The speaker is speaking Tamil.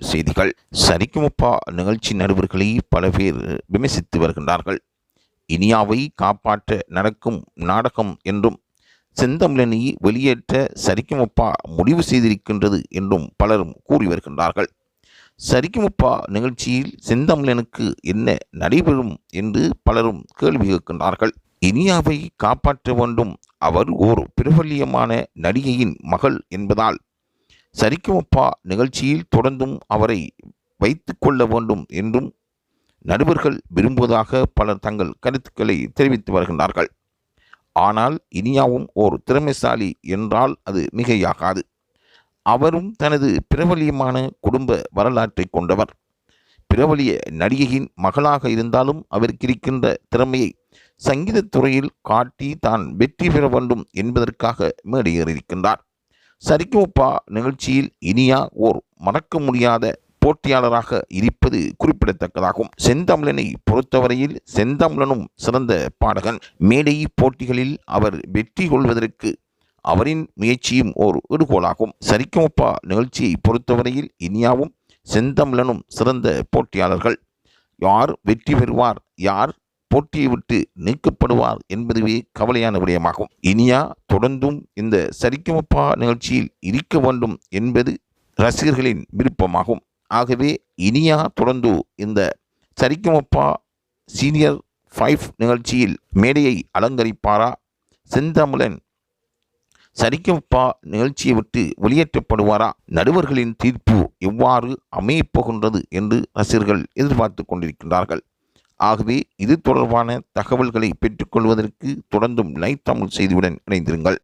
செய்திகள் சரிக்குமப்பா நிகழ்ச்சி நடுவர்களை பல பேர் விமர்சித்து வருகின்றார்கள். இனியாவை காப்பாற்ற நடக்கும் நாடகம் என்றும் செந்தமிழனை வெளியேற்ற சரிக்குமப்பா முடிவு செய்திருக்கின்றது என்றும் பலரும் கூறி வருகின்றார்கள். சரிக்குமப்பா நிகழ்ச்சியில் செந்தமிழனுக்கு என்ன நடைபெறும் என்று பலரும் கேள்வி கேட்கின்றார்கள். இனியாவை காப்பாற்ற வேண்டும். அவர் ஓர் பிரபல்யமான நடிகையின் மகள் என்பதால் சரிக்குமப்பா நிகழ்ச்சியில் தொடர்ந்தும் அவரை வைத்து கொள்ள வேண்டும் என்றும் நடுவர்கள் விரும்புவதாக பலர் தங்கள் கருத்துக்களை தெரிவித்து வருகின்றார்கள். ஆனால் இனியாவும் ஓர் திறமைசாலி என்றால் அது மிகையாகாது. அவரும் தனது பிரபலியமான குடும்ப வரலாற்றை கொண்டவர். பிரபலிய நடிகையின் மகளாக இருந்தாலும் அவருக்கு இருக்கின்ற திறமையை சங்கீதத்துறையில் காட்டி தான் வெற்றி பெற வேண்டும் என்பதற்காக மேடையேறியிருக்கின்றார். சரிக்குமப்பா நிகழ்ச்சியில் இனியா ஓர் மறக்க முடியாத போட்டியாளராக இருப்பது குறிப்பிடத்தக்கதாகும். செந்தமிழனை பொறுத்தவரையில் செந்தமிழனும் சிறந்த பாடகன். மேடை போட்டிகளில் அவர் வெற்றி கொள்வதற்கு அவரின் முயற்சியும் ஓர் இடுகோளாகும் சரிக்குமப்பா நிகழ்ச்சியை பொறுத்தவரையில் இனியாவும் செந்தமிழனும் சிறந்த போட்டியாளர்கள். யார் வெற்றி பெறுவார் யார் போட்டியை விட்டு நீக்கப்படுவார் என்பதுவே கவலையான விடயமாகும். இனியா தொடர்ந்தும் இந்த சரிக்குமப்பா நிகழ்ச்சியில் இருக்க வேண்டும் என்பது ரசிகர்களின் விருப்பமாகும். ஆகவே இனியா தொடர்ந்து இந்த சரிக்குமப்பா சீனியர் ஃபைவ் நிகழ்ச்சியில் மேடையை அலங்கரிப்பாரா? செந்தமிழன் சரிக்குமப்பா நிகழ்ச்சியை விட்டு வெளியேற்றப்படுவாரா? நடுவர்களின் தீர்ப்பு எவ்வாறு அமையப் போகின்றது என்று ரசிகர்கள் எதிர்பார்த்து கொண்டிருக்கின்றார்கள். ஆகவே இது தொடர்பான தகவல்களை பெற்றுக்கொள்வதற்கு தொடர்ந்தும் லைவ் தமிழ் செய்தியுடன் இணைந்திருங்கள்.